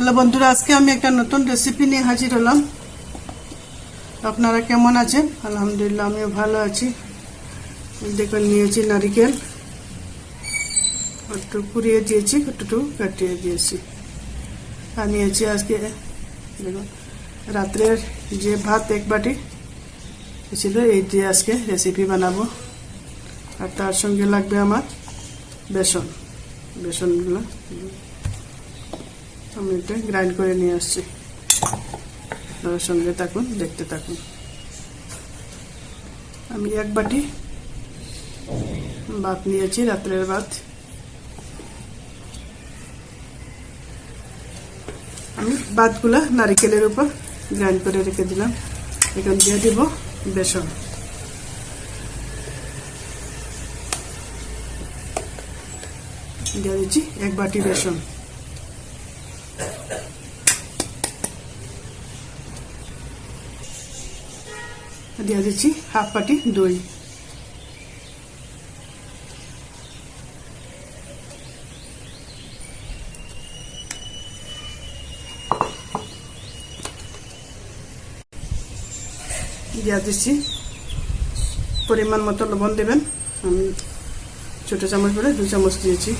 Hello বন্ধুরা, আজকে আমি একটা নতুন রেসিপি নিয়ে হাজির হলাম। আপনারা কেমন আছেন? আলহামদুলিল্লাহ, আমিও ভালো আছি। দেখুন, নিয়েছি নারিকেল। একটু কুড়িয়ে দিয়েছি একটু কাটিয়ে দিয়েছি। আর নিয়েছি আজকে, দেখুন, রাত্রের যে ভাত এক বাটি ছিল, এই দিয়ে আজকে রেসিপি বানাবো। আর তার সঙ্গে লাগবে আমার বেসন, বেসনগুলো। আমি এটা গ্রাইন্ড করে নিয়ে আসছি। আপনারা সঙ্গে থাকুন, দেখতে থাকুন। আমি এক বাটি ভাত নিয়েছি, রাত্রের ভাত। আমি ভাতগুলা নারিকেলের উপর গ্রাইন্ড করে রেখে দিলাম। এখন দিয়ে দিব বেসন। দিয়ে দিচ্ছি এক বাটি বেসন। দিয়ে দিচ্ছি হাফ বাটি দই। দিয়ে দিচ্ছি পরিমাণ মতো লবণ দেবেন। আমি ছোটো চামচ করে দু চামচ দিয়েছি।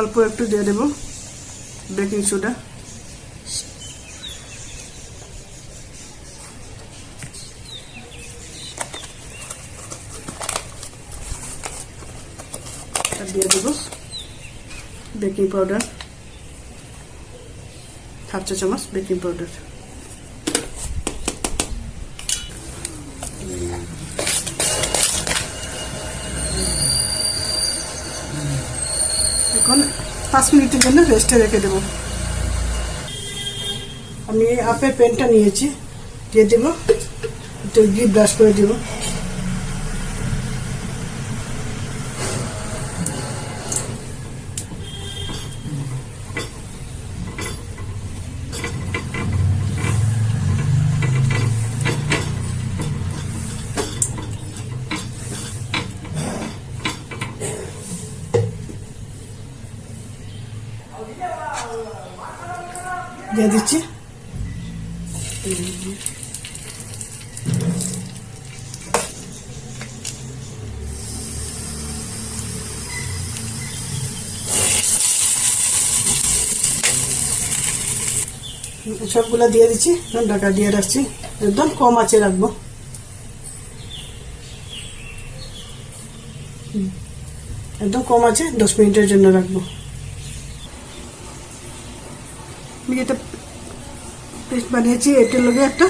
অল্প একটু দিয়ে দেব বেকিং সোডা। দিয়ে দেব বেকিং পাউডার, হাফ চা চামচ বেকিং পাউডার। এখন পাঁচ মিনিটের জন্য রেস্টে রেখে দেবো। আমি এই হাফের পেনটা নিয়েছি, দিয়ে দেবো, একটু ব্রাশ করে দেবো। দিয়ে দিচ্ছি। সবগুলো দিয়ে দিচ্ছি ঢাকা দিয়ে রাখছি। একদম কম আছে রাখব। একদম কম আছে দশ মিনিটের জন্য রাখব। আমি যেটা পেস্ট বানিয়েছি, এটার লগে একটা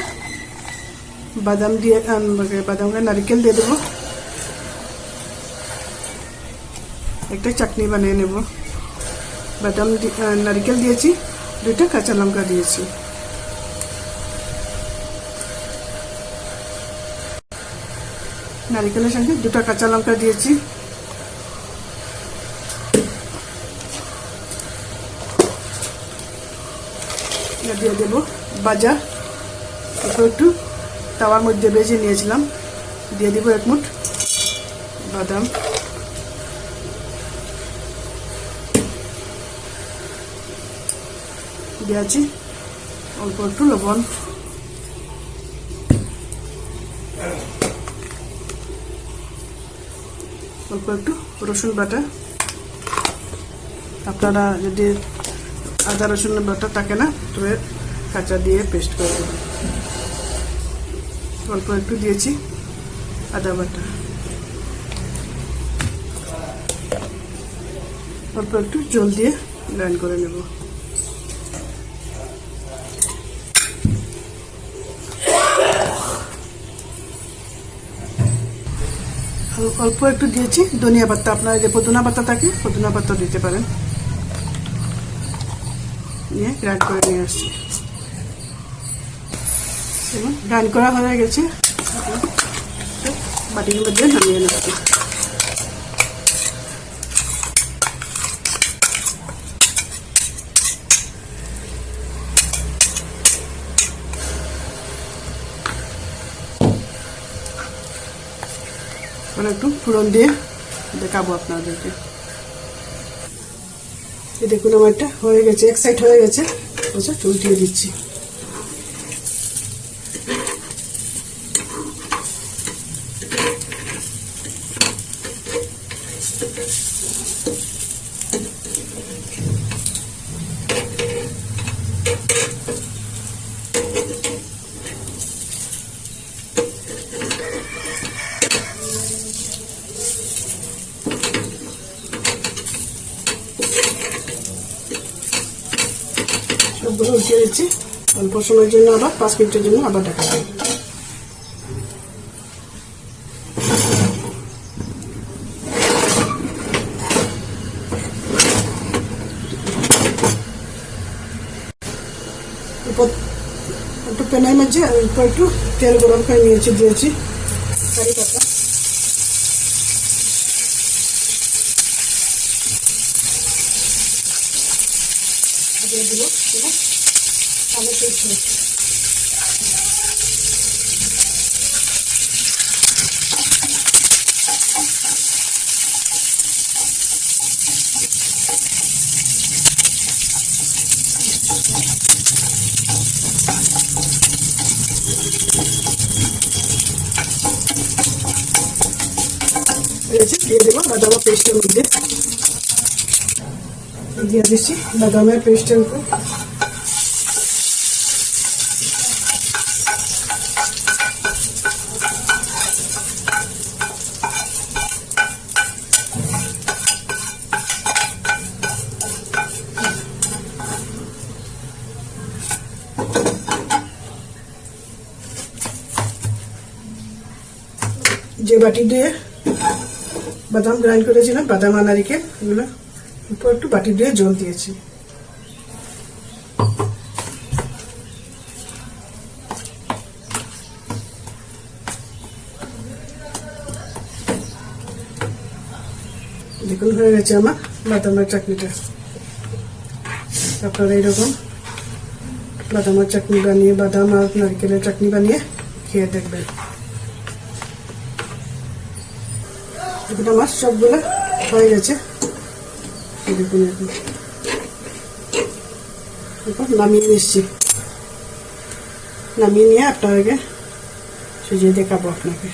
বাদাম দিয়ে বাদাম নারকেল দিয়ে দেবো। একটা চাটনি বানিয়ে নেব। বাদাম নারকেল দিয়েছি, দুইটা কাঁচা লঙ্কা দিয়েছি। নারিকেলের সঙ্গে দুটো কাঁচা লঙ্কা দিয়েছি। দিয়ে দেবো বাজা। একটু একটু তাওয়ার মধ্যে বেজে নিয়েছিলাম। দিয়ে দিব এক মুঠ বাদাম। দিয়েছি অল্প একটু লবণ। অল্প একটু রসুন বাটা। আপনারা যদি আদা রসুনের বাটা থাকে না, তবে কাঁচা দিয়ে পেস্ট করে অল্প একটু দিয়েছি আদা বাটা। অল্প একটু জল দিয়ে গ্রাইন্ড করে নেব। অল্প একটু দিয়েছি ধনিয়া পাতা। আপনার যে পুদিনা পাতা থাকে, পুদিনা পাতা দিতে পারেন। দিয়ে গ্রাইন্ড করে নিয়ে আসছি। গ্রাইন্ড করা হয়ে গেছে। বাটির মধ্যে নামিয়ে একটু ফুরন দিয়ে দেখাবো আপনাদেরকে। এই দেখুন আমারটা হয়ে গেছে এক সাইড হয়ে গেছে। বুঝছ উল্টিয়ে দিচ্ছি। সবগুলো উঠিয়ে দিচ্ছি। অল্প সময়ের জন্য আবার পাঁচ মিনিটের জন্য আবার ঢাকা দেবো একটু মাঝে অল্প একটু তেল গরম করে নিয়েছি, দিয়েছি। কারি পাতা। bunu biraz anlatıyorsunuz. Böylece yedim ama dolap yaşamadı. দিয়ে দিচ্ছি বাদামের পেস্টের উপর। যে বাটি দিয়ে বাদাম গ্রাইন্ড করেছিলাম, বাদাম আর নারিকেল, এগুলো। উপর একটু বাটি দিয়ে জল দিয়েছি। দেখুন, হয়ে গেছে আমার বাদামের চাটনিটা। আপনারা এইরকম বাদামের চাটনি বানিয়ে, বাদাম আর নারকেলের চাটনি বানিয়ে খেয়ে দেখবেন। দেখুন, আমার সবগুলো হয়ে গেছে। দেখুন এখন এখন নামিয়ে নিচ্ছি নামিয়ে নিয়ে আপনাকে সুজিয়ে দেখাবো আপনাকে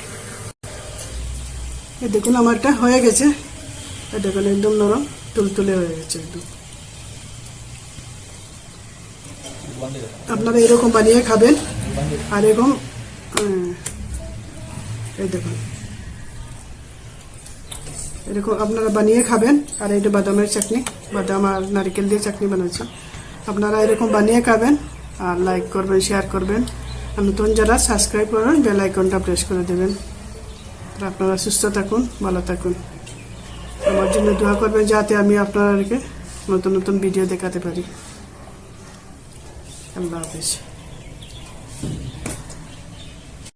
দেখুন আমারটা হয়ে গেছে দেখুন একদম নরম তুলতুলে হয়ে গেছে একদম আপনারা এরকম বানিয়ে খাবেন। আর এরকম এই দেখুন। এরকম আপনারা বানিয়ে খাবেন। আর এটা বাদামের চাটনি, বাদাম আর নারকেল দিয়ে চাটনি বানাচ্ছি। আপনারা এরকম বানিয়ে খাবেন আর লাইক করবেন শেয়ার করবেন। আর নতুন যারা সাবস্ক্রাইব করবেন বেল আইকনটা প্রেস করে দেবেন। আর আপনারা সুস্থ থাকুন, ভালো থাকুন। আমার জন্য দোয়া করবেন যাতে আমি আপনাদেরকে নতুন নতুন ভিডিও দেখাতে পারি। আল্লাহ হাফিজ।